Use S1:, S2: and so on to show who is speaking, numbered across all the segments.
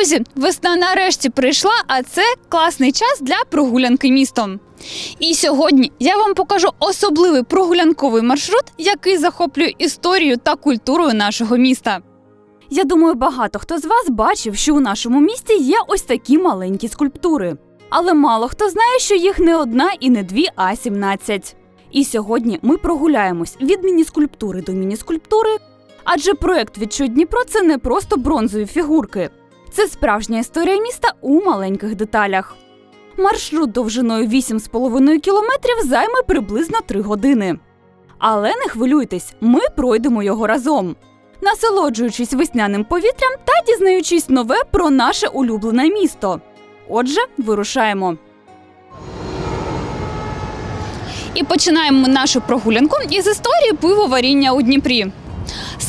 S1: Друзі, весна нарешті прийшла, а це класний час для прогулянки містом. І сьогодні я вам покажу особливий прогулянковий маршрут, який захоплює історію та культурою нашого міста.
S2: Я думаю, багато хто з вас бачив, що у нашому місті є ось такі маленькі скульптури. Але мало хто знає, що їх не одна і не дві, а 17. І сьогодні ми прогуляємось від мініскульптури до мініскульптури. Адже проект «Відчуй Дніпро це не просто бронзові фігурки. Це справжня історія міста у маленьких деталях. Маршрут довжиною 8,5 кілометрів займе приблизно 3 години. Але не хвилюйтесь, ми пройдемо його разом насолоджуючись весняним повітрям та дізнаючись нове про наше улюблене місто. Отже, вирушаємо.
S1: І починаємо нашу прогулянку із історії пивоваріння у Дніпрі.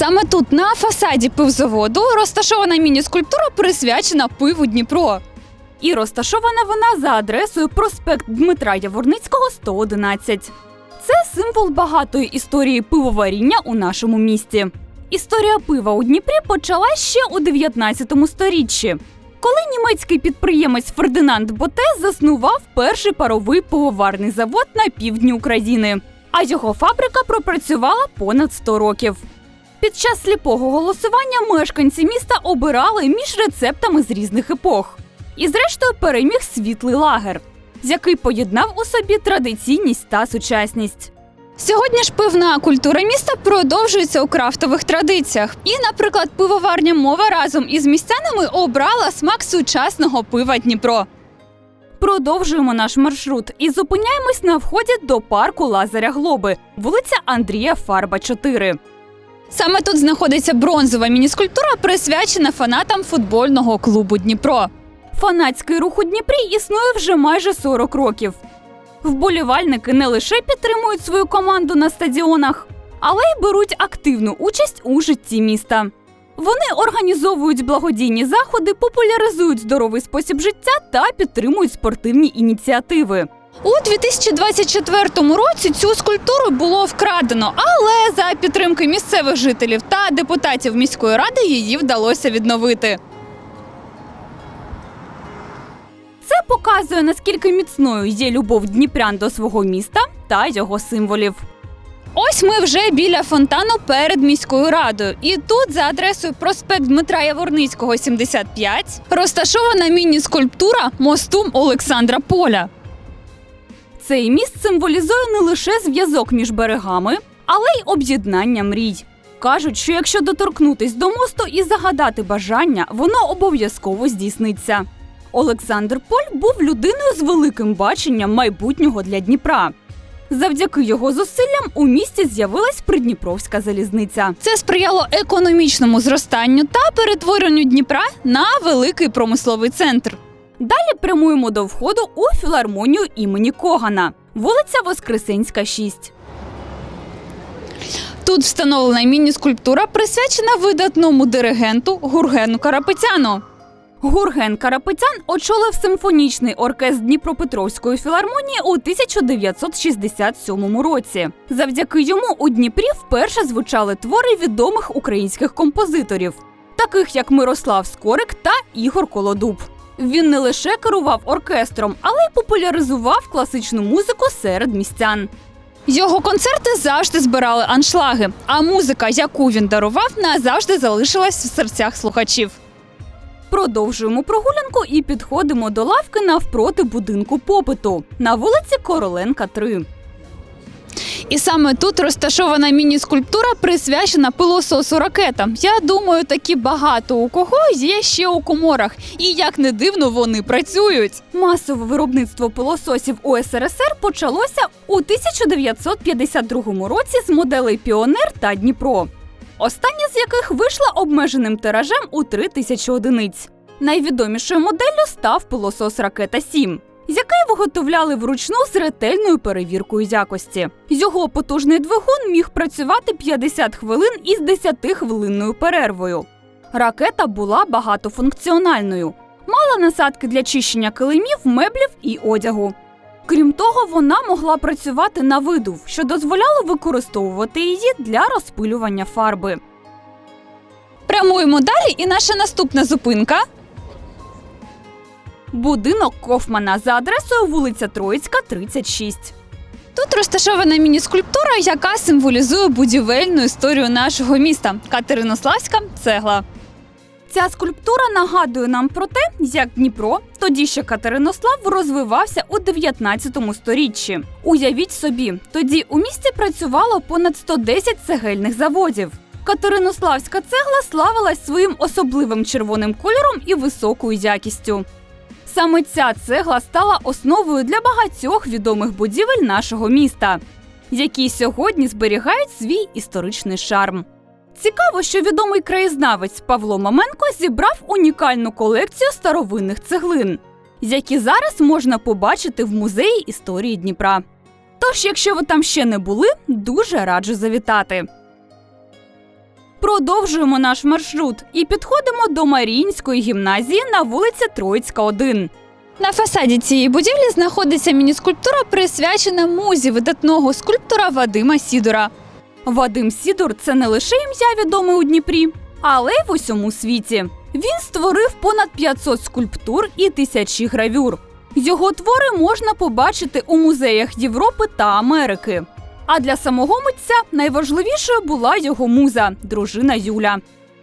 S1: Саме тут, на фасаді пивзаводу, розташована міні-скульптура, присвячена пиву Дніпро.
S2: І розташована вона за адресою проспект Дмитра Яворницького, 111. Це символ багатої історії пивоваріння у нашому місті. Історія пива у Дніпрі почалась ще у 19 сторіччі, коли німецький підприємець Фердинанд Боте заснував перший паровий пивоварний завод на півдні України, а його фабрика пропрацювала понад 100 років. Під час сліпого голосування мешканці міста обирали між рецептами з різних епох. І зрештою переміг світлий лагер, з який поєднав у собі традиційність та сучасність.
S1: Сьогодні ж пивна культура міста продовжується у крафтових традиціях. І, наприклад, пивоварня мова разом із містянами обрала смак сучасного пива Дніпро.
S2: Продовжуємо наш маршрут і зупиняємось на вході до парку Лазаря Глоби, вулиця Андрія Фарба, 4.
S1: Саме тут знаходиться бронзова мініскультура, присвячена фанатам футбольного клубу Дніпро.
S2: Фанатський рух у Дніпрі існує вже майже 40 років. Вболівальники не лише підтримують свою команду на стадіонах, але й беруть активну участь у житті міста. Вони організовують благодійні заходи, популяризують здоровий спосіб життя та підтримують спортивні ініціативи.
S1: У 2024 році цю скульптуру було вкрадено, але за підтримки місцевих жителів та депутатів міської ради її вдалося відновити.
S2: Це показує, наскільки міцною є любов дніпрян до свого міста та його символів.
S1: Ось ми вже біля фонтану перед міською радою. І тут, за адресою проспект Дмитра Яворницького, 75, розташована міні-скульптура мосту Олександра Поля.
S2: Цей міст символізує не лише зв'язок між берегами, але й об'єднання мрій. Кажуть, що якщо доторкнутись до мосту і загадати бажання, воно обов'язково здійсниться. Олександр Поль був людиною з великим баченням майбутнього для Дніпра. Завдяки його зусиллям у місті з'явилась Придніпровська залізниця.
S1: Це сприяло економічному зростанню та перетворенню Дніпра на великий промисловий центр.
S2: Далі прямуємо до входу у філармонію імені Когана, вулиця Воскресенська, 6.
S1: Тут встановлена міні-скульптура, присвячена видатному диригенту Гургену Карапетяну.
S2: Гурген Карапетян очолив симфонічний оркестр Дніпропетровської філармонії у 1967 році. Завдяки йому у Дніпрі вперше звучали твори відомих українських композиторів, таких як Мирослав Скорик та Ігор Колодуб. Він не лише керував оркестром, але й популяризував класичну музику серед містян.
S1: Його концерти завжди збирали аншлаги, а музика, яку він дарував, назавжди залишилась в серцях слухачів.
S2: Продовжуємо прогулянку і підходимо до лавки навпроти будинку попиту на вулиці Короленка, 3.
S1: І саме тут розташована міні-скульптура, присвячена пилососу ракета. Я думаю, такі багато у кого є ще у коморах. І як не дивно, вони працюють.
S2: Масове виробництво пилососів у СРСР почалося у 1952 році з моделей Піонер та Дніпро. Остання з яких вийшла обмеженим тиражем у 3 тисячі одиниць. Найвідомішою моделлю став пилосос Ракета 7 який виготовляли вручну з ретельною перевіркою якості. Його потужний двигун міг працювати 50 хвилин із 10-хвилинною перервою. Ракета була багатофункціональною, мала насадки для чищення килимів, меблів і одягу. Крім того, вона могла працювати на видув, що дозволяло використовувати її для розпилювання фарби.
S1: Прямуємо далі, і наша наступна зупинка
S2: Будинок Кофмана за адресою вулиця Троїцька, 36.
S1: Тут розташована міні-скульптура, яка символізує будівельну історію нашого міста Катеринославська цегла.
S2: Ця скульптура нагадує нам про те, як Дніпро, тоді ще Катеринослав, розвивався у 19 сторіччі. Уявіть собі, тоді у місті працювало понад 110 цегельних заводів. Катеринославська цегла славилась своїм особливим червоним кольором і високою якістю. Саме ця цегла стала основою для багатьох відомих будівель нашого міста, які сьогодні зберігають свій історичний шарм. Цікаво, що відомий краєзнавець Павло Маменко зібрав унікальну колекцію старовинних цеглин, які зараз можна побачити в музеї історії Дніпра. Тож, якщо ви там ще не були, дуже раджу завітати. Продовжуємо наш маршрут і підходимо до Маріїнської гімназії на вулиці Троїцька, 1.
S1: На фасаді цієї будівлі знаходиться міні-скульптура, присвячена музі видатного скульптора Вадима Сідора.
S2: Вадим Сідор це не лише ім'я відоме у Дніпрі, але й в усьому світі. Він створив понад 500 скульптур і тисячі гравюр. Його твори можна побачити у музеях Європи та Америки. А для самого митця найважливішою була його муза, дружина Юля.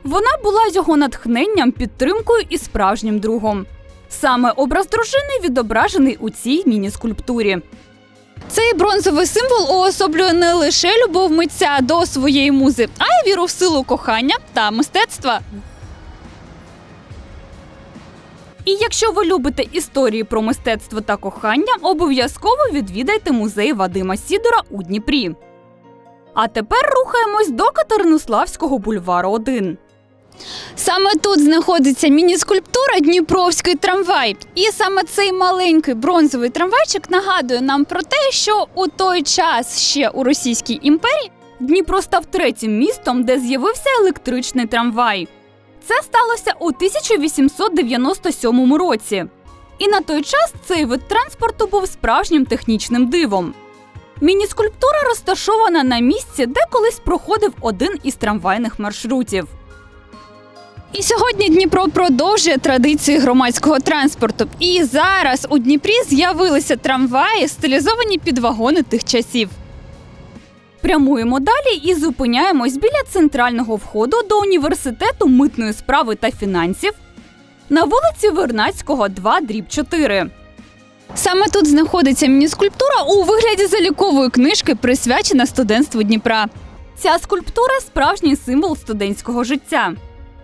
S2: Вона була його натхненням, підтримкою і справжнім другом. Саме образ дружини відображений у цій міні-скульптурі.
S1: Цей бронзовий символ уособлює не лише любов митця до своєї музи, а й віру в силу кохання та мистецтва.
S2: І якщо ви любите історії про мистецтво та кохання, обов'язково відвідайте музей Вадима Сідора у Дніпрі. А тепер рухаємось до Катеринославського бульвару 1.
S1: Саме тут знаходиться міні-скульптура Дніпровський трамвай. І саме цей маленький бронзовий трамвайчик нагадує нам про те, що у той час ще у Російській імперії
S2: Дніпро став третім містом, де з'явився електричний трамвай. Це сталося у 1897 році. І на той час цей вид транспорту був справжнім технічним дивом. Міні-скульптура розташована на місці, де колись проходив один із трамвайних маршрутів.
S1: І сьогодні Дніпро продовжує традиції громадського транспорту. І зараз у Дніпрі з'явилися трамваї, стилізовані під вагони тих часів.
S2: Прямуємо далі і зупиняємось біля центрального входу до університету митної справи та фінансів на вулиці Вернацького, 2, дріб 4.
S1: Саме тут знаходиться міні-скульптура у вигляді залікової книжки, присвячена студентству Дніпра.
S2: Ця скульптура справжній символ студентського життя.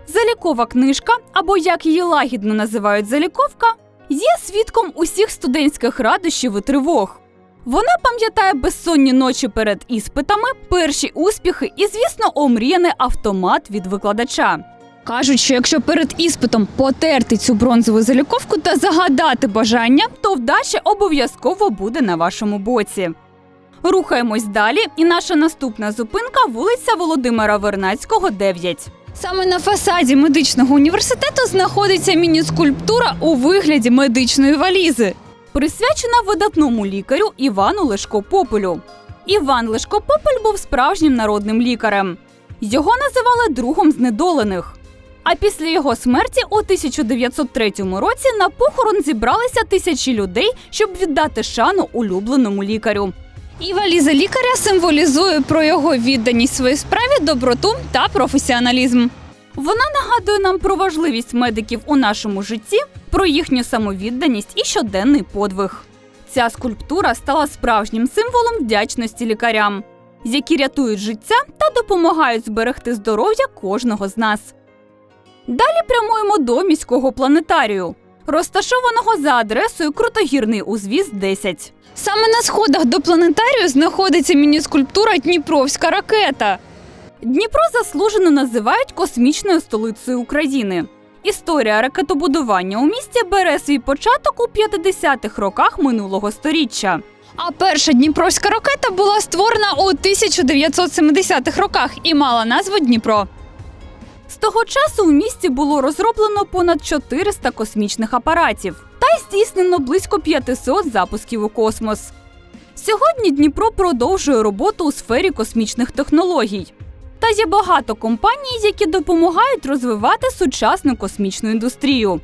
S2: Залікова книжка, або як її лагідно називають заліковка, є свідком усіх студентських радощів і тривог. Вона пам'ятає безсонні ночі перед іспитами, перші успіхи і, звісно, омріяний автомат від викладача.
S1: Кажуть, що якщо перед іспитом потерти цю бронзову заліковку та загадати бажання,
S2: то вдача обов'язково буде на вашому боці. Рухаємось далі, і наша наступна зупинка вулиця Володимира Вернацького, 9.
S1: саме на фасаді медичного університету знаходиться міні-скульптура у вигляді медичної валізи.
S2: Присвячена видатному лікарю Івану Лешко Попелю. Іван Лешко Попель був справжнім народним лікарем. Його називали другом знедолених. А після його смерті у 1903 році на похорон зібралися тисячі людей, щоб віддати шану улюбленому лікарю.
S1: І валіза лікаря символізує про його відданість своїй справі, доброту та професіоналізм.
S2: Вона нагадує нам про важливість медиків у нашому житті, про їхню самовідданість і щоденний подвиг. Ця скульптура стала справжнім символом вдячності лікарям, які рятують життя та допомагають зберегти здоров'я кожного з нас. Далі прямуємо до міського планетарію, розташованого за адресою Крутогірний узвіз 10.
S1: Саме на сходах до планетарію знаходиться міні-скульптура Дніпровська ракета.
S2: Дніпро заслужено називають космічною столицею України. Історія ракетобудування у місті бере свій початок у 50-х роках минулого сторіччя.
S1: А перша Дніпровська ракета була створена у 1970-х роках і мала назву Дніпро.
S2: З того часу у місті було розроблено понад 400 космічних апаратів та й здійснено близько 500 запусків у космос. Сьогодні Дніпро продовжує роботу у сфері космічних технологій. Є багато компаній, які допомагають розвивати сучасну космічну індустрію.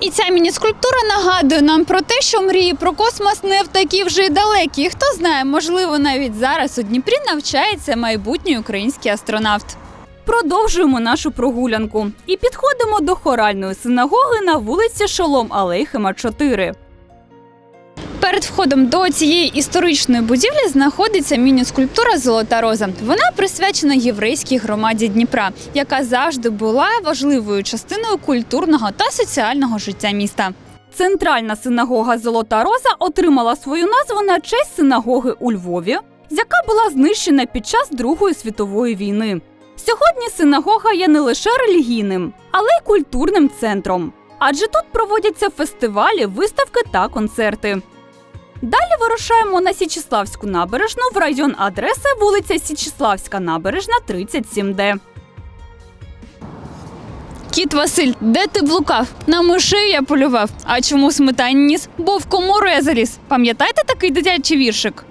S1: І ця міні-скульптура нагадує нам про те, що мрії про космос не в такі вже й далекі. Хто знає, можливо, навіть зараз у Дніпрі навчається майбутній український астронавт.
S2: Продовжуємо нашу прогулянку і підходимо до хоральної синагоги на вулиці Шолом Алейхема 4.
S1: Перед входом до цієї історичної будівлі знаходиться міні-скульптура Золота Роза. Вона присвячена єврейській громаді Дніпра, яка завжди була важливою частиною культурного та соціального життя міста.
S2: Центральна синагога Золота Роза отримала свою назву на честь синагоги у Львові, яка була знищена під час Другої світової війни. Сьогодні синагога є не лише релігійним, але й культурним центром. Адже тут проводяться фестивалі, виставки та концерти. Далі вирушаємо на Січеславську набережну в район адреси вулиця Січеславська набережна 37Д.
S1: Кіт Василь, де ти блукав? На мишей я полював. А чому сметані ніс? Бо в комору я заліз. Пам'ятаєте такий дитячий віршик?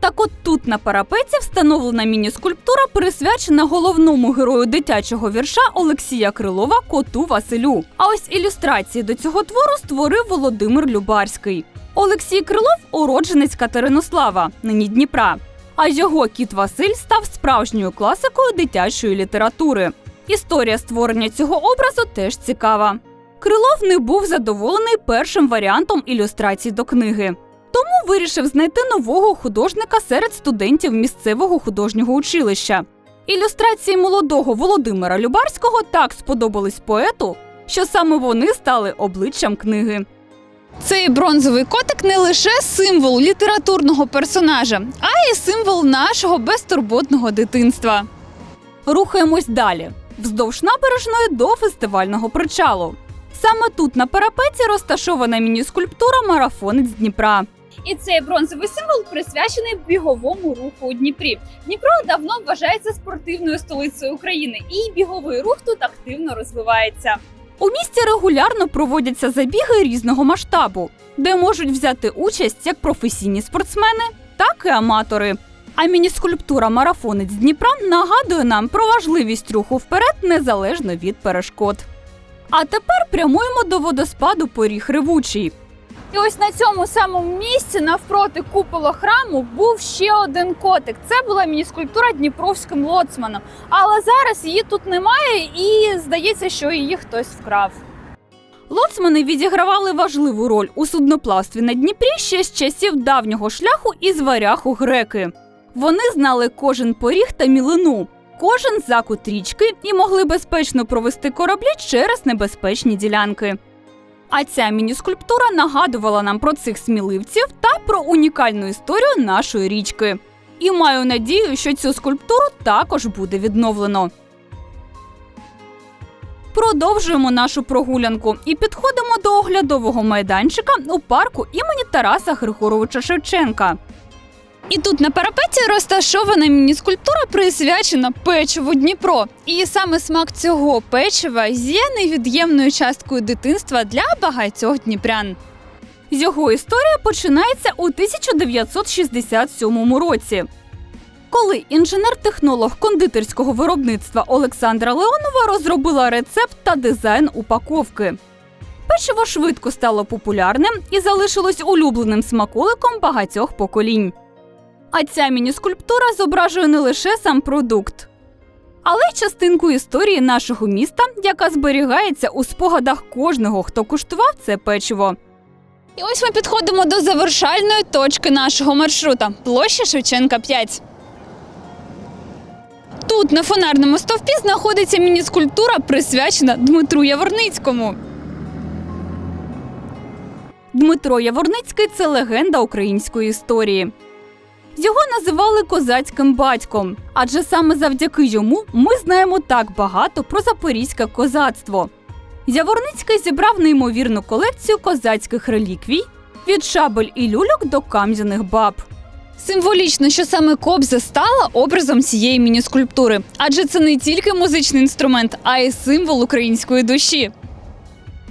S2: Так от тут на парапеті встановлена міні-скульптура, присвячена головному герою дитячого вірша Олексія Крилова коту Василю. А ось ілюстрації до цього твору створив Володимир Любарський. Олексій Крилов уродженець Катеринослава, нині Дніпра. А його кіт Василь став справжньою класикою дитячої літератури. Історія створення цього образу теж цікава. Крилов не був задоволений першим варіантом ілюстрацій до книги. Тому вирішив знайти нового художника серед студентів місцевого художнього училища. Ілюстрації молодого Володимира Любарського так сподобались поету, що саме вони стали обличчям книги.
S1: Цей бронзовий котик не лише символ літературного персонажа, а й символ нашого безтурботного дитинства.
S2: Рухаємось далі вздовж набережної до фестивального причалу. Саме тут на парапеті розташована міні-скульптура Марафонець Дніпра.
S1: І цей бронзовий символ присвячений біговому руху у Дніпрі. Дніпро давно вважається спортивною столицею України, і біговий рух тут активно розвивається.
S2: У місті регулярно проводяться забіги різного масштабу, де можуть взяти участь як професійні спортсмени, так і аматори. А міні-скульптура Марафонець Дніпра нагадує нам про важливість руху вперед незалежно від перешкод. А тепер прямуємо до водоспаду Поріг Ревучий.
S1: І ось на цьому самому місці, навпроти купола храму, був ще один котик. Це була міні-скульптура Дніпровським лоцманом. Але зараз її тут немає, і здається, що її хтось вкрав.
S2: Лоцмани відігравали важливу роль у судноплавстві на Дніпрі ще з часів давнього шляху із варяг у греки. Вони знали кожен поріг та мілину, кожен закут річки і могли безпечно провести кораблі через небезпечні ділянки. А ця міні-скульптура нагадувала нам про цих сміливців та про унікальну історію нашої річки. І маю надію, що цю скульптуру також буде відновлено. Продовжуємо нашу прогулянку і підходимо до оглядового майданчика у парку імені Тараса Григоровича Шевченка.
S1: І тут на парапеті розташована міні-скульптура, присвячена печиву Дніпро. І саме смак цього печива є невід'ємною часткою дитинства для багатьох дніпрян.
S2: Його історія починається у 1967 році. Коли інженер-технолог кондитерського виробництва Олександра Леонова розробила рецепт та дизайн упаковки. Печиво швидко стало популярним і залишилось улюбленим смаколиком багатьох поколінь. А ця міні-скульптура зображує не лише сам продукт, але й частинку історії нашого міста, яка зберігається у спогадах кожного, хто куштував це печиво.
S1: І ось ми підходимо до завершальної точки нашого маршрута площа Шевченка 5. Тут на фонарному стовпі знаходиться міні-скульптура, присвячена Дмитру Яворницькому.
S2: Дмитро Яворницький це легенда української історії. Його називали козацьким батьком, адже саме завдяки йому ми знаємо так багато про запорізьке козацтво. Яворницький зібрав неймовірну колекцію козацьких реліквій від шабель і люльок до кам'яних баб.
S1: Символічно, що саме кобза стала образом цієї міні-скульптури, адже це не тільки музичний інструмент, а й символ української душі.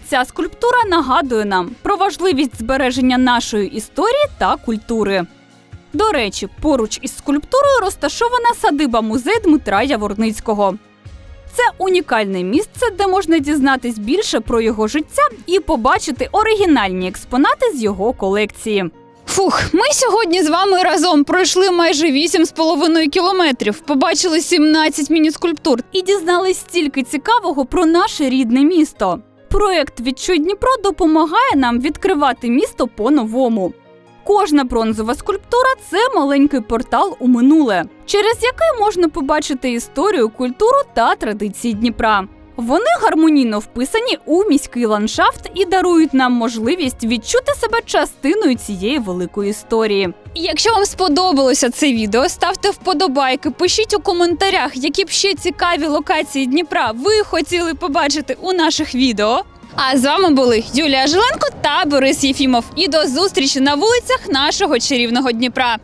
S2: Ця скульптура нагадує нам про важливість збереження нашої історії та культури. До речі, поруч із скульптурою розташована садиба музей Дмитра Яворницького. Це унікальне місце, де можна дізнатись більше про його життя і побачити оригінальні експонати з його колекції.
S1: Фух, ми сьогодні з вами разом пройшли майже 8,5 кілометрів, побачили 17 міні-скульптур.
S2: і дізнались стільки цікавого про наше рідне місто. Проект Відчуй Дніпро допомагає нам відкривати місто по-новому. Кожна бронзова скульптура це маленький портал у минуле, через який можна побачити історію, культуру та традиції Дніпра. Вони гармонійно вписані у міський ландшафт і дарують нам можливість відчути себе частиною цієї великої історії.
S1: Якщо вам сподобалося це відео, ставте вподобайки, пишіть у коментарях, які б ще цікаві локації Дніпра ви хотіли побачити у наших відео. А з вами були Юлія Жиленко та Борис Єфімов. І до зустрічі на вулицях нашого чарівного Дніпра.